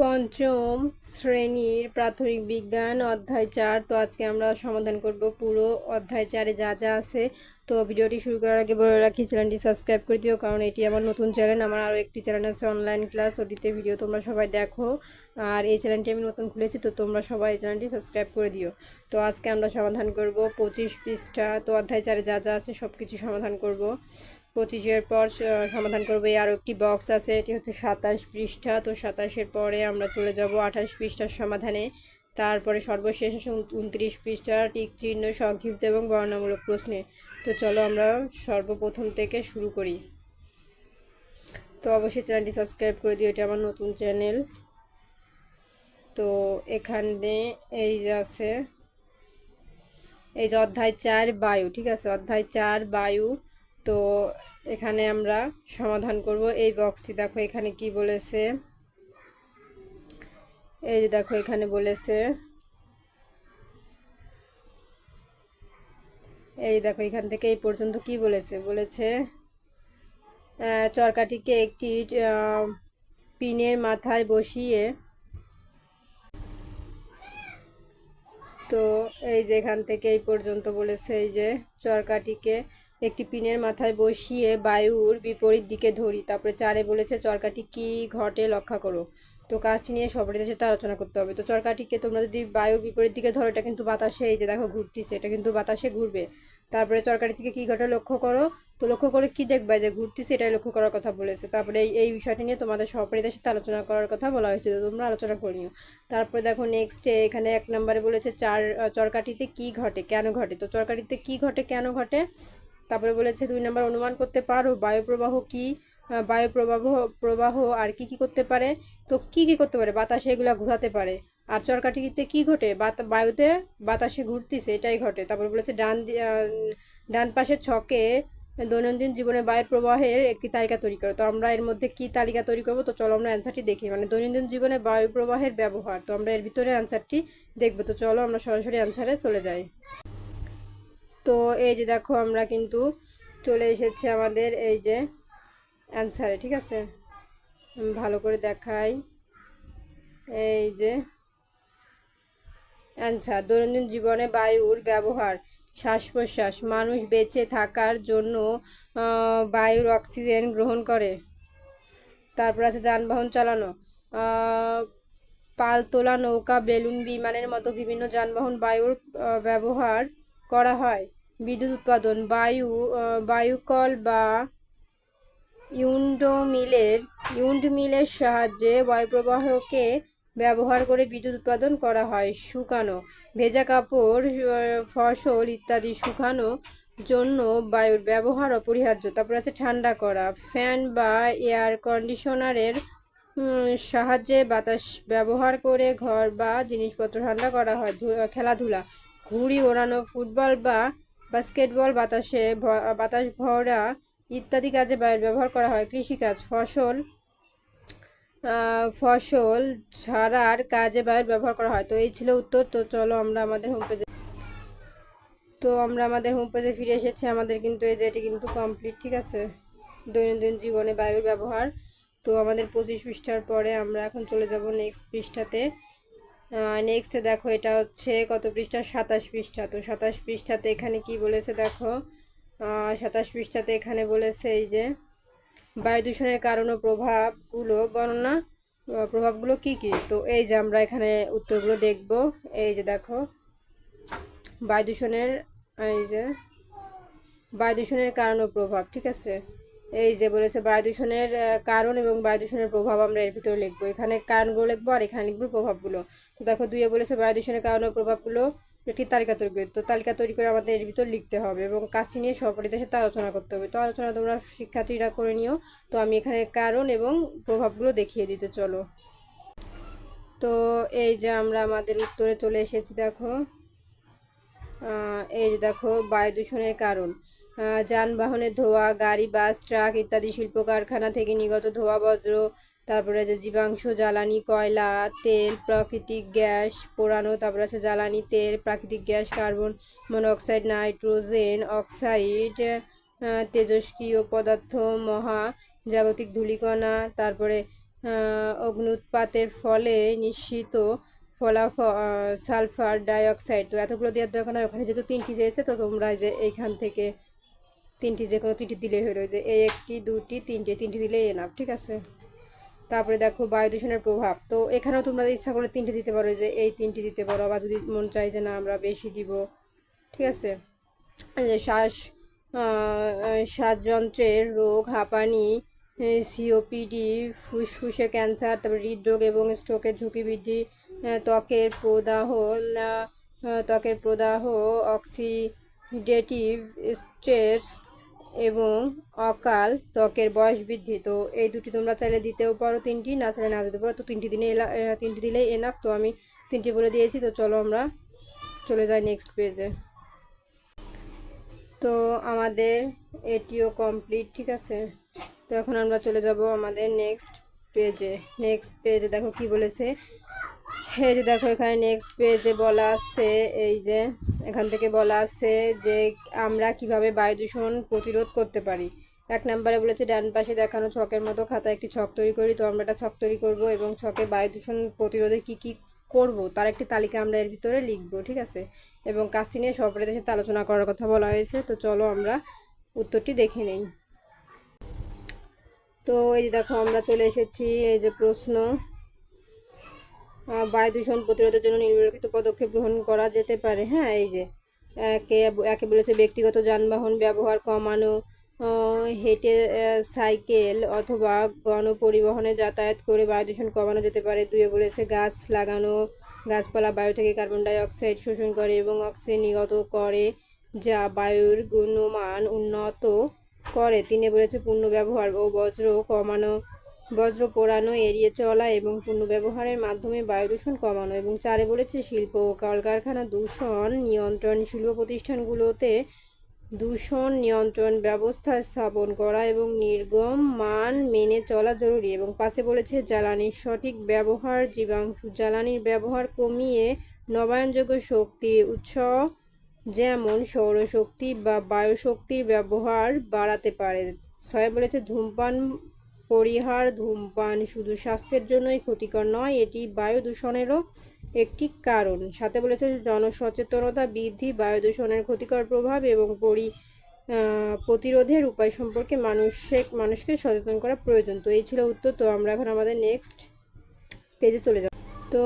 পঞ্চম শ্রেণির প্রাথমিক বিজ্ঞান, অধ্যায় চার। তো আজকে আমরা সমাধান করব পুরো অধ্যায় চারে যা যা আছে। তো ভিডিওটি শুরু করার আগে বলে রাখি, চ্যানেলটি সাবস্ক্রাইব করে দিও, কারণ এটি আমার নতুন চ্যানেল। আমার আরও একটি চ্যানেল আছে অনলাইন ক্লাস ওটিতে ভিডিও তোমরা সবাই দেখো। আর এই চ্যানেলটি আমি নতুন খুলেছি, তো তোমরা সবাই এই চ্যানেলটি সাবস্ক্রাইব করে দিও। তো আজকে আমরা সমাধান করব পঁচিশ পৃষ্ঠা। তো অধ্যায় চারে যা যা আছে সব কিছু সমাধান করব। পঁচিশের পর সমাধান করব। এই আরও একটি বক্স আছে, এটি হচ্ছে সাতাশ পৃষ্ঠা। তো সাতাশের পরে আমরা চলে যাব আঠাশ পৃষ্ঠার সমাধানে। তারপরে সর্বশেষ উনত্রিশ পৃষ্ঠা, টিক চিহ্ন, সংক্ষিপ্ত এবং বর্ণনামূলক প্রশ্নে। তো চলো আমরা সর্বপ্রথম থেকে শুরু করি। তো অবশ্যই চ্যানেলটি সাবস্ক্রাইব করে দিও, এটা আমার নতুন চ্যানেল। তো এখানে এই যে আছে, এই যে অধ্যায় চার বায়ু, ঠিক আছে? অধ্যায় চার বায়ু। তো এখানে আমরা সমাধান করব। এই বক্সটি দেখো, এখানে কি বলেছে? এই যে দেখো, এখানে বলেছে, এই দেখো, এখান থেকে এই পর্যন্ত কি বলেছে? বলেছে চরকাটিকে একটি পিনের মাথায় বসিয়ে, তো এই যে এখান থেকে এই পর্যন্ত বলেছে, এই যে চরকাটিকে একটি পিনের মাথায় বসিয়ে বায়ুর বিপরীত দিকে ধরি। তারপরে চারে বলেছে, চরকাটি কি ঘটে লক্ষ্য করো। তো কাজটি নিয়ে সবারই সাথে আলোচনা করতে হবে। তো চরকাটিকে তোমরা যদি বায়ুর বিপরীত দিকে ধরো, এটা কিন্তু বাতাসে, এই যে দেখো ঘুরতিছে, এটা কিন্তু বাতাসে ঘুরবে। তারপরে চরকাটি থেকে কি ঘটে লক্ষ্য করো? তো লক্ষ্য করে কি দেখবা যে ঘুরতিছে, এটাই লক্ষ্য করার কথা বলেছে। তারপরে এই বিষয়টি নিয়ে তোমাদের সহপাঠীদের সাথে আলোচনা করার কথা বলা হয়েছে, তো তোমরা আলোচনা করে নিও। তারপরে দেখো নেক্সট এখানে এক নম্বরে বলেছে, চার, চরকাটিতে কি ঘটে, কেন ঘটে? তো চরকাটিতে কি ঘটে, কেন ঘটে? তারপরে বলেছে দুই নম্বর অনুমান করতে পারো বায়ুপ্রবাহ কি? আহ, বায়ু প্রবাহ আর কি কি করতে পারে? তো কি কি করতে পারে? বাতাসে এগুলো ঘোরাতে পারে। আর চরকাটিতে কি ঘটে? বায়ুতে বাতাসে ঘুরতিছে এটাই ঘটে। তারপরে বলেছে ডান ডান পাশের ছকে দৈনন্দিন জীবনে বায়ুর প্রবাহের একটি তালিকা তৈরি করো। তো আমরা এর মধ্যে কি তালিকা তৈরি করব? তো চলো আমরা অ্যান্সারটি দেখি। মানে দৈনন্দিন জীবনে বায়ু প্রবাহের ব্যবহার তো আমরা এর ভিতরে অ্যান্সারটি দেখব। তো চলো আমরা সরাসরি অ্যান্সারে চলে যাই। তো এই যে দেখো, আমরা কিন্তু চলে এসেছি আমাদের এই যে অ্যান্সারে ঠিক আছে? ভালো করে দেখাই। এই যে অ্যান্সার দৈনন্দিন জীবনে বায়ুর ব্যবহার শ্বাস প্রশ্বাস মানুষ বেঁচে থাকার জন্য বায়ুর অক্সিজেন গ্রহণ করে। তারপর আছে যানবাহন চালানো পালতোলা নৌকা, বেলুন, বিমানের মতো বিভিন্ন যানবাহন বায়ুর ব্যবহার করা হয়। বিদ্যুৎ উৎপাদন, বায়ু বায়ুকল বা ইউন্ডোমিলের, ইউন্ডমিলের সাহায্যে বায়ুপ্রবাহকে ব্যবহার করে বিদ্যুৎ উৎপাদন করা হয়। শুকানো, ভেজা কাপড় ফসল ইত্যাদি শুকানো জন্য বায়ুর ব্যবহার অপরিহার্য। তারপর আছে ঠান্ডা করা, ফ্যান বা এয়ার কন্ডিশনারের সাহায্যে বাতাস ব্যবহার করে ঘর বা জিনিসপত্র ঠান্ডা করা হয়। খেলাধুলা ঘুড়ি ওড়ানো, ফুটবল বা বাস্কেটবল বাতাসে বাতাস ভরা ইত্যাদি কাজে বায়ুর ব্যবহার করা হয়। কৃষিকাজ, ফসল ফসল ঝাড়ার কাজে বায়ুর ব্যবহার করা হয়। তো এই ছিল উত্তর। তো চলো আমরা আমাদের হোম পেজে তো আমরা আমাদের হোম পেজে ফিরে এসেছি। আমাদের কিন্তু এই যে এটি কিন্তু কমপ্লিট ঠিক আছে? দৈনন্দিন জীবনে বায়ুর ব্যবহার। তো আমাদের পঁচিশ পৃষ্ঠার পরে আমরা এখন চলে যাব নেক্সট পৃষ্ঠাতে। নেক্সট দেখো, এটা হচ্ছে কত পৃষ্ঠা? সাতাশ পৃষ্ঠা। তো সাতাশ পৃষ্ঠাতে এখানে কি বলেছে দেখো? সাতাশ পৃষ্ঠাতে এখানে বলেছে এই যে, বায়ু দূষণের কারণ ও প্রভাবগুলো, বর্ণনা প্রভাবগুলো কি কি? তো এই যে আমরা এখানে উত্তরগুলো দেখব। এই যে দেখো, বায়ু দূষণের, এই যে, বায়ু দূষণের কারণ ও প্রভাব, ঠিক আছে? এই যে বলেছে বায়ু দূষণের কারণ এবং বায়ু দূষণের প্রভাব আমরা এর ভিতরে লিখব। এখানে কারণগুলো লিখব আর এখানে লিখব প্রভাবগুলো। দেখো দুইয়ে বলেছে বায়ু দূষণের কারণে প্রভাবগুলো একটি তালিকা তৈরি করে। তো তালিকা তৈরি করে আমাদের এর ভিতর লিখতে হবে এবং কাজটি নিয়ে সহপাঠীদের সাথে আলোচনা করতে হবে। তো আলোচনা তোমরা শিক্ষার্থীরা করে নিও। তো আমি এখানে কারণ এবং প্রভাবগুলো দেখিয়ে দিতে চলো। তো এই যে আমরা আমাদের উত্তরে চলে এসেছি দেখো। এই যে দেখো বায়ু দূষণের কারণ যানবাহনের ধোঁয়া, গাড়ি, বাস, ট্রাক ইত্যাদি শিল্প কারখানা থেকে নিগত ধোঁয়া, বজ্র তারপরে যে জীবাংশ, জ্বালানি, কয়লা, তেল, প্রাকৃতিক গ্যাস, পোড়ানো, তারপরে আছে জ্বালানি, তেল, প্রাকৃতিক gas, carbon monoxide, nitrogen, oxide তেজস্ক্রিয় পদার্থ, মহা জাগতিক ধূলিকণা, তারপরে অগ্নুৎপাতের ফলে নিশ্চিত ফলাফল সালফার ডাইঅক্সাইড। তো এতগুলো দেওয়ার দরকার নয় ওখানে যেহেতু তিনটি চেয়েছে, তো তোমরা যে এইখান থেকে তিনটি যে কোনো তিনটি দিলেই হয়ে রয়েছে এই একটি, দুটি, তিনটি তিনটি দিলেই এনাফ ঠিক আছে? তারপরে দেখো বায়ু দূষণের প্রভাব। তো এখানেও তোমরা ইচ্ছা করে তিনটে দিতে পারো, যে এই তিনটি দিতে পারো বা যদি মন চাই যে না, আমরা বেশি দিব। ঠিক আছে? যে শ্বাস শ্বাসযন্ত্রের রোগ, হাঁপানি সিওপিডি ফুসফুসে ক্যান্সার, তারপর হৃদরোগ এবং স্ট্রোকের ঝুঁকি বৃদ্ধি ত্বকের প্রদাহ ত্বকের প্রদাহ, অক্সিডেটিভ স্ট্রেস এবং অকাল ত্বকের বয়স বৃদ্ধি। তো এই দুটি তোমরা চাইলে দিতেও পারো, তিনটি, না চাইলে না দিতে পারো। তো তিনটি দিনে এলা তিনটি দিলেই এনাফ তো আমি তিনটি বলে দিয়েছি, তো চলো আমরা চলে যাই নেক্সট পেজে তো আমাদের এটিও কমপ্লিট ঠিক আছে? তো এখন আমরা চলে যাব আমাদের নেক্সট পেজে নেক্সট পেজে দেখো কি বলেছে? এই যে দেখো এখানে নেক্সট পেজে বলা আছে, এই যে এখান থেকে বলা আছে যে আমরা কীভাবে বায়ু দূষণ প্রতিরোধ করতে পারি। এক নম্বরে বলেছে, ডান পাশে দেখানো ছকের মতো খাতা একটি ছক তৈরি করি, তো আমরা একটা ছক তৈরি করব এবং ছকে বায়ু দূষণ প্রতিরোধে কি কি করব, তার একটি তালিকা আমরা এর ভিতরে লিখব, ঠিক আছে? এবং কাজটি নিয়ে সরকারের সাথে আলোচনা করার কথা বলা হয়েছে, তো চলো আমরা উত্তরটি দেখে নেই। তো এই যে দেখো, আমরা চলে এসেছি, এই যে প্রশ্ন। বায়ু দূষণ প্রতিরোধের জন্য নিম্নলিখিত পদক্ষেপ গ্রহণ করা যেতে পারে। হ্যাঁ এই যে, একে একে বলেছে ব্যক্তিগত যানবাহন ব্যবহার কমানো হেঁটে সাইকেল অথবা গণপরিবহনে যাতায়াত করে বায়ু দূষণ কমানো যেতে পারে। দুয়ে বলেছে গাছ লাগানো, গাছপালা বায়ু থেকে কার্বন ডাই অক্সাইড শোষণ করে এবং অক্সিজেন নিগত করে যা বায়ুর গুণমান উন্নত করে। তিনে বলেছে পূর্ণ ব্যবহার ও বজ্র কমানো বজ্র পোড়ানো, এড়িয়ে চলা এবং পূর্ণ ব্যবহারের মাধ্যমে বায়ু দূষণ কমানো এবং চারে বলেছে শিল্প ও কলকারখানা দূষণ নিয়ন্ত্রণ শিল্প প্রতিষ্ঠানগুলোতে দূষণ নিয়ন্ত্রণ ব্যবস্থা স্থাপন করা এবং নির্গম মান মেনে চলা জরুরি এবং পাশে বলেছে জ্বালানির সঠিক ব্যবহার, জীবাংশু জ্বালানির ব্যবহার কমিয়ে নবায়নযোগ্য শক্তি উৎস যেমন সৌরশক্তি বা বায়ুশক্তির ব্যবহার বাড়াতে পারে। ছয় বলেছে ধূমপান পরিহার, ধূমপান শুধু স্বাস্থ্যের জন্যই ক্ষতিকর নয়, এটি বায়ু দূষণেরও একটি কারণ। সাথে বলেছে, জনসচেতনতা বৃদ্ধি বায়ু দূষণের ক্ষতিকর প্রভাব এবং পরি প্রতিরোধের উপায় সম্পর্কে মানুষে, মানুষকে সচেতন করা প্রয়োজন। তো এই ছিল উত্তর। তো আমরা এখন আমাদের নেক্সট পেজে চলে যাব। তো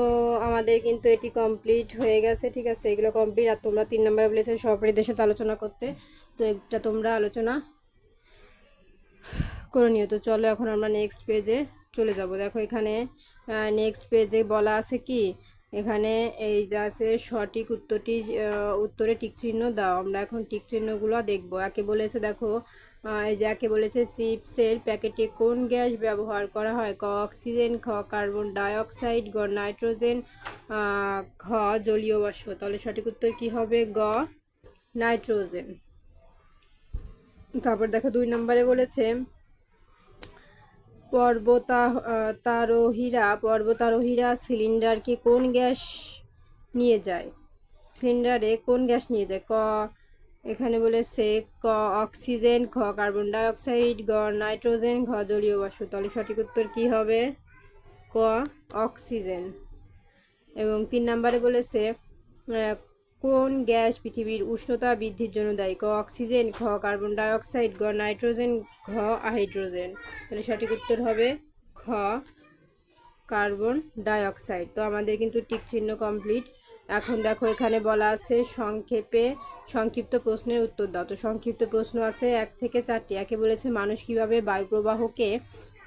আমাদের কিন্তু এটি কমপ্লিট হয়ে গেছে, ঠিক আছে? এগুলো কমপ্লিট আর তোমরা তিন নম্বরে বলেছে সহপাঠীদের সাথে আলোচনা করতে। তো এটা তোমরা আলোচনা করে নিও। তো চলো এখন আমরা নেক্সট পেজে চলে যাব। দেখো এখানে নেক্সট পেজে বলা আছে কি? এখানে এই যে আছে, সঠিক উত্তরটি উত্তরে টিক চিহ্ন দাও। আমরা এখন টিক চিহ্নগুলো দেখব। একে বলেছে, দেখো এই যে একে বলেছে, চিপসের প্যাকেটে কোন গ্যাস ব্যবহার করা হয়? ক, অক্সিজেন, খ, কার্বন ডাইঅক্সাইড, গ, নাইট্রোজেন ঘ জলীয় বাষ্প তাহলে সঠিক উত্তর কি হবে? গ, নাইট্রোজেন। তারপর দেখো দুই নম্বরে বলেছে পর্বতা তারোহীরা, পর্বতারোহীরা সিলিন্ডারকে কোন গ্যাস নিয়ে যায়? সিলিন্ডারে কোন গ্যাস নিয়ে যায়? ক, এখানে বলেছে ক, অক্সিজেন, খ, কার্বন ডাইঅক্সাইড, গ, নাইট্রোজেন, ঘ, জলীয় বাষ্প। তাহলে সঠিক উত্তর কী হবে? ক, অক্সিজেন। এবং তিন নম্বরে বলেছে কোন গ্যাস পৃথিবীর উষ্ণতা বৃদ্ধির জন্য দায়ী? ক, অক্সিজেন খ কার্বন ডাই অক্সাইড গ, নাইট্রোজেন, ঘ, হাইড্রোজেন। তাহলে সঠিক উত্তর হবে খ কার্বন ডাই অক্সাইড তো আমাদের কিন্তু টিক চিহ্ন কমপ্লিট। এখন দেখো এখানে বলা আছে সংক্ষেপে সংক্ষিপ্ত প্রশ্নের উত্তর দাও। তো সংক্ষিপ্ত প্রশ্ন আছে এক থেকে চারটি। একে বলেছে মানুষ কীভাবে বায়ু প্রবাহকে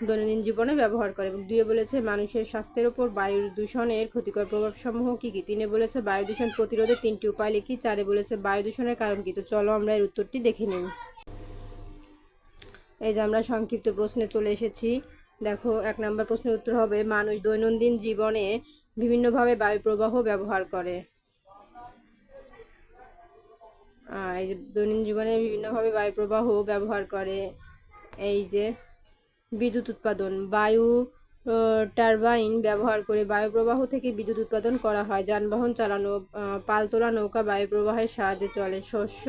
দৈনন্দিন জীবনে ব্যবহার করে এবং দুয়ে বলেছে, মানুষের স্বাস্থ্যের উপর বায়ু দূষণের ক্ষতিকর প্রভাবসমূহ কী কী? তিনে বলেছে, বায়ু দূষণ প্রতিরোধে তিনটি উপায় লিখি। চারে বলেছে, বায়ু দূষণের কারণ কী? তো চলো আমরা এর উত্তরটি দেখে নিই। এই যে আমরা সংক্ষিপ্ত প্রশ্নে চলে এসেছি। দেখো, এক নম্বর প্রশ্নের উত্তর হবে, মানুষ দৈনন্দিন জীবনে বিভিন্নভাবে বায়ু প্রবাহ ব্যবহার করে। এই যে দৈনন্দিন জীবনে বিভিন্নভাবে বায়ু প্রবাহ ব্যবহার করে। এই যে বিদ্যুৎ উৎপাদন, বায়ু টারবাইন ব্যবহার করে বায়ু প্রবাহ থেকে বিদ্যুৎ উৎপাদন করা হয়। যানবাহন চালানো পালতোলা নৌকা বায়ু প্রবাহের সাহায্যে চলে। শস্য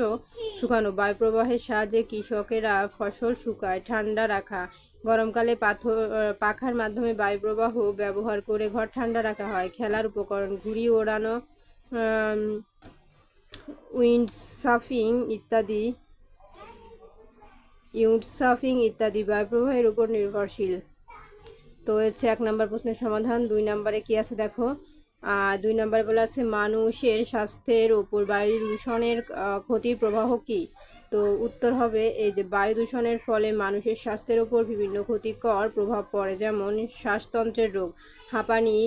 শুকানো বায়ু প্রবাহের সাহায্যে কৃষকেরা ফসল শুকায়, ঠান্ডা রাখা। গরমকালে পাথর পাখার মাধ্যমে বায়ু প্রবাহ ব্যবহার করে ঘর ঠান্ডা রাখা হয়। খেলার উপকরণ, ঘুড়ি ওড়ানো উইন্ড সাফিং ইত্যাদি ইউন্ড সাফিং ইত্যাদি বায়ু প্রবাহের উপর নির্ভরশীল। তো হচ্ছে এক নম্বর প্রশ্নের সমাধান, দুই নম্বরে কি আছে দেখো? দুই নম্বরে বলা আছে, মানুষের স্বাস্থ্যের ওপর বায়ু দূষণের ক্ষতির প্রবাহ কি? তো উত্তর হবে এই যে বায়ু দূষণের ফলে মানুষের স্বাস্থ্যের ওপর বিভিন্ন ক্ষতিকর প্রভাব পড়ে, যেমন শ্বাসতন্ত্রের রোগ, হাঁপানি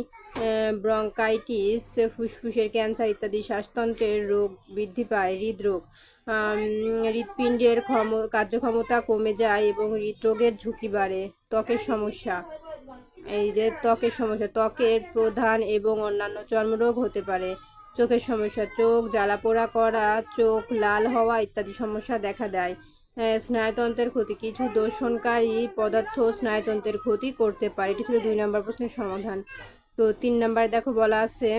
ব্রঙ্কাইটিস ফুসফুসের ক্যান্সার ইত্যাদি শ্বাসতন্ত্রের রোগ বৃদ্ধি পায়, হৃদরোগ। হৃৎপিণ্ডের ক্ষম, কার্যক্ষমতা কমে যায় এবং হৃদরোগের ঝুঁকি বাড়ে। ত্বকের সমস্যা। এই যে ত্বকের সমস্যা, ত্বকের প্রধান এবং অন্যান্য চর্মরোগ হতে পারে। চোখের সমস্যা, চোখ জ্বালাপোড়া করা, চোখ লাল হওয়া ইত্যাদি সমস্যা দেখা দেয়। স্নায়ুতন্ত্রের ক্ষতি, কিছু দূষণকারী পদার্থ স্নায়ুতন্ত্রের ক্ষতি করতে পারে। এটি ছিল দুই নম্বর প্রশ্নের সমাধান। তো তিন নম্বরে দেখো বলা আছে,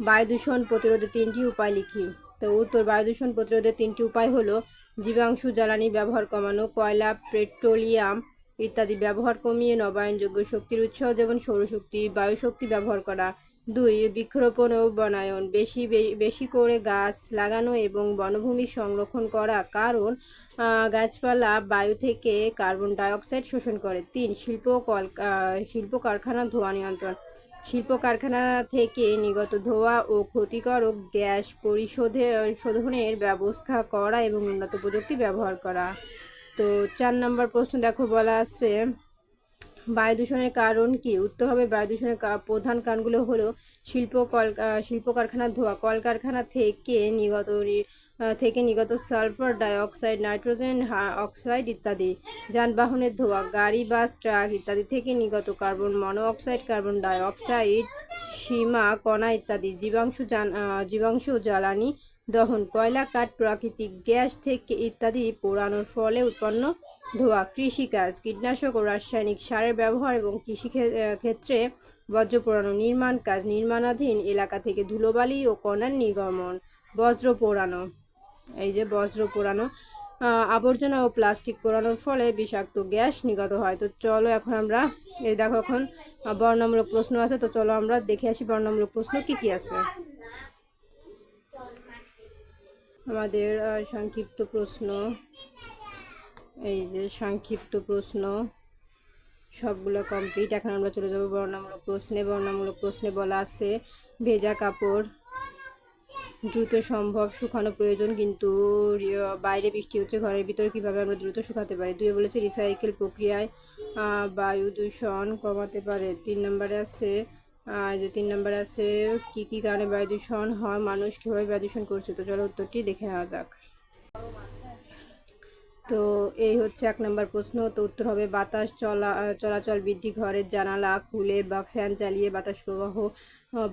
বায়ু দূষণ প্রতিরোধে তিনটি উপায় লিখি। তো উত্তর, বায়ু দূষণ প্রতিরোধের তিনটি উপায় হলো জীবাণু জ্বালানি ব্যবহার কমানো, কয়লা, পেট্রোলিয়াম ইত্যাদি ব্যবহার কমিয়ে নবায়নযোগ্য শক্তির উৎস যেমন সৌরশক্তি, বায়ুশক্তি ব্যবহার করা। দুই, বৃক্ষরোপণ ও বনায়ন, বেশি বেশি করে গাছ লাগানো এবং বনভূমি সংরক্ষণ করা। কারণ গাছপালা বায়ু থেকে কার্বন ডাই অক্সাইড শোষণ করে। তিন, শিল্প কল শিল্প কারখানা ধোঁয়া নিয়ন্ত্রণ। শিল্প কারখানা থেকে নিগত ধোঁয়া ও ক্ষতিকারক গ্যাস পরিশোধে শোধনের ব্যবস্থা করা এবং উন্নত প্রযুক্তি ব্যবহার করা। তো চার নম্বর প্রশ্ন দেখো বলা আছে, বায়ু দূষণের কারণ কি? উত্তর হবে, বায়ু দূষণের প্রধান কারণগুলো হলো শিল্প কল শিল্প কারখানার ধোঁয়া। কলকারখানা থেকে নিগত থেকে নিগত sulphur dioxide nitrogen oxide ইত্যাদি, যানবাহনের ধোঁয়া, গাড়ি, বাস, ট্রাক ইত্যাদি থেকে নিগত carbon monoxide carbon dioxide সীমা, কণা ইত্যাদি, জীবাংশু জীবাংশু জ্বালানি দহন, কয়লা কাঠ, প্রাকৃতিক গ্যাস থেকে ইত্যাদি পোড়ানোর ফলে উৎপন্ন ধোঁয়া, কৃষিকাজ, কীটনাশক ও রাসায়নিক সারের ব্যবহার এবং কৃষি ক্ষেত্রে বজ্র পোড়ানো, নির্মাণ কাজ, নির্মাণাধীন এলাকা থেকে ধুলোবালি ও কণার নির্গমন, বজ্র পোড়ানো। এই যে বজ্র পোড়ানো আবর্জনা ও প্লাস্টিক পোড়ানোর ফলে বিষাক্ত গ্যাস নিগত হয়। তো চলো এখন আমরা এই দেখো এখন আহ, বর্ণনামূলক প্রশ্ন আছে তো চলো আমরা দেখে আসি বর্ণনামূলক প্রশ্ন কি কি আছে। আমাদের সংক্ষিপ্ত প্রশ্ন এই যে সংক্ষিপ্ত প্রশ্ন সবগুলো কমপ্লিট এখন আমরা চলে যাব বর্ণনামূলক প্রশ্নে। বর্ণনামূলক প্রশ্নে বলা আছে ভেজা কাপড় দ্রুত সম্ভব শুকানো প্রয়োজন, কিন্তু বাইরে বৃষ্টি হচ্ছে, ঘরের ভিতরে কীভাবে আমরা দ্রুত শুকাতে পারি? দুই বলেছে, রিসাইকেল প্রক্রিয়ায় বায়ু দূষণ কমাতে পারে। তিন নম্বরে আছে যে তিন নম্বরে আছে, কি কি কারণে বায়ু দূষণ হয়, মানুষ কীভাবে বায়ু দূষণ করছে? তো চলো উত্তরটি দেখে নেওয়া যাক। তো এই হচ্ছে এক নম্বর প্রশ্ন, তো উত্তর হবে, বাতাস চলা, চলাচল বৃদ্ধি, ঘরের জানালা খুলে বা ফ্যান চালিয়ে বাতাস প্রবাহ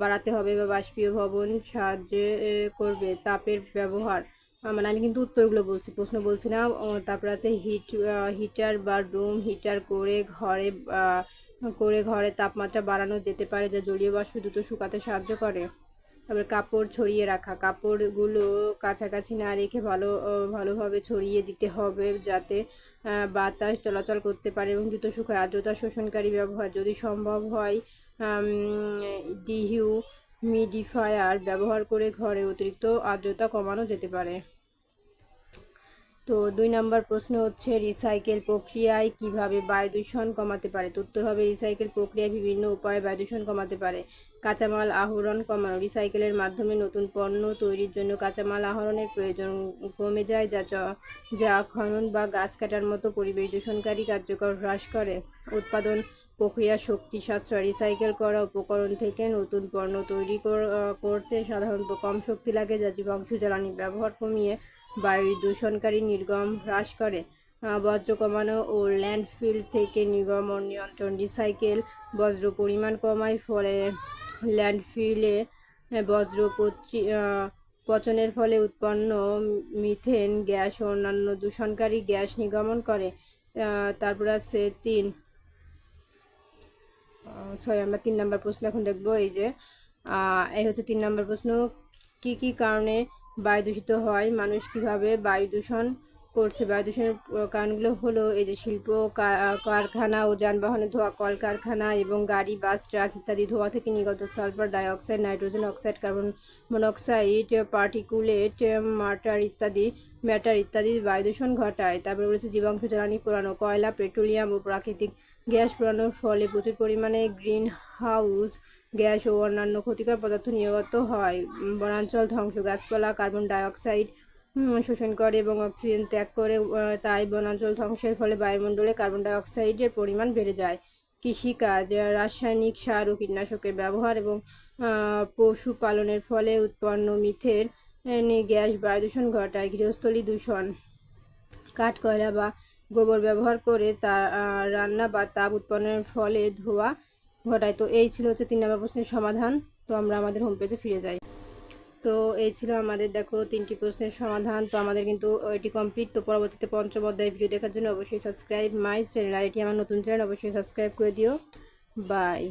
বাড়াতে হবে বা বাষ্পীয় ভবন সাহায্যে করবে তাপের ব্যবহার। মানে আমি কিন্তু উত্তরগুলো বলছি, প্রশ্ন বলছি না। তারপর আছে হিট হিটার বা রুম হিটার করে ঘরে করে ঘরে তাপমাত্রা বাড়ানো যেতে পারে, যা জলীয় বাষ্প দ্রুত শুকাতে সাহায্য করে। তারপরে কাপড় ছড়িয়ে রাখা, কাপড়গুলো কাছাকাছি না রেখে ভালো ভালোভাবে ছড়িয়ে দিতে হবে যাতে বাতাস চলাচল করতে পারে এবং জুতো শুকায়। আর্দ্রতা শোষণকারী ব্যবহার যদি সম্ভব হয় ডিহিউমিডিফায়ার ব্যবহার করে ঘরে অতিরিক্ত আর্দ্রতা কমানো যেতে পারে। তো দুই নম্বর প্রশ্ন হচ্ছে, রিসাইকেল প্রক্রিয়ায় কীভাবে বায়ু দূষণ কমাতে পারে? তো উত্তর হবে রিসাইকেল প্রক্রিয়ায় বিভিন্ন উপায়ে বায়ু দূষণ কমাতে পারে। কাঁচামাল আহরণ কমানো। রিসাইকেলের মাধ্যমে নতুন পণ্য তৈরির জন্য কাঁচামাল আহরণের প্রয়োজন কমে যায়, যা যা খনন বা গাছ কাটার মতো পরিবেশ দূষণকারী কার্যকর হ্রাস করে। উৎপাদন প্রক্রিয়া শক্তি সাশ্রয়। রিসাইকেল করা উপকরণ থেকে নতুন পণ্য তৈরি করতে সাধারণত কম শক্তি লাগে, যা জীবাণু জ্বালানি ব্যবহার কমিয়ে বায়ু দূষণকারী নির্গম হ্রাস করে। বজ্র কমানো ও ল্যান্ডফিল থেকে নির্গমন নিয়ন্ত্রণ। রিসাইকেল বজ্র পরিমাণ কমায়, ফলে ল্যান্ডফিলে বজ্র পচি- পচনের ফলে উৎপন্ন মিথেন গ্যাস ও অন্যান্য দূষণকারী গ্যাস নির্গমন করে। তারপর আছে তিন। সরি আমরা তিন নম্বর প্রশ্ন এখন দেখব, এই যে এই হচ্ছে তিন নম্বর প্রশ্ন। কি কি কারণে বায়ু দূষিত হয়? মানুষ কীভাবে বায়ু দূষণ করছে বায়ু দূষণের কারণগুলো হলো এই যে শিল্প কারখানা ও যানবাহনের ধোঁয়া, কলকারখানা এবং গাড়ি, বাস, ট্রাক ইত্যাদি ধোঁয়া থেকে নিগত sulphur dioxide, nitrogen oxide, carbon monoxide, particulate, matter ইত্যাদি, ম্যাটার ইত্যাদি বায়ু দূষণ ঘটায়। তারপরে বলেছে জীবাংশ জ্বালানি পোড়ানো, কয়লা, পেট্রোলিয়াম ও প্রাকৃতিক গ্যাস পোড়ানোর ফলে প্রচুর পরিমাণে গ্রিন হাউস গ্যাস ও অন্যান্য ক্ষতিকর পদার্থ নির্গত হয়। বনাঞ্চল ধ্বংস, গাছপালা, কার্বন ডাইঅক্সাইড শোষণ করে এবং অক্সিজেন ত্যাগ করে তাই বনাঞ্চল ধ্বংসের ফলে বায়ুমণ্ডলে কার্বন ডাইঅক্সাইডের পরিমাণ বেড়ে যায়। কৃষিকাজ রাসায়নিক সার ও কীটনাশকের ব্যবহার এবং পশুপালনের ফলে উৎপন্ন মিথের গ্যাস বায়ু দূষণ ঘটায়, গৃহস্থলী দূষণ কাঠ কয়লা বা গোবর ব্যবহার করে তা রান্না বা তাপ উৎপন্নের ফলে ধোঁয়া ঘটায়। তো এই ছিল হচ্ছে তিন নম্বর প্রশ্নের সমাধান। তো আমরা আমাদের হোম পেজে ফিরে যাই। তো এই ছিল আমাদের, দেখো, তিনটি প্রশ্নের সমাধান। তো আমাদের কিন্তু এটি কমপ্লিট তো পরবর্তীতে পঞ্চম অধ্যায় ভিডিও দেখার জন্য অবশ্যই সাবস্ক্রাইব মাই চ্যানেল আর এটি আমার নতুন চ্যানেল অবশ্যই সাবস্ক্রাইব করে দিও। বাই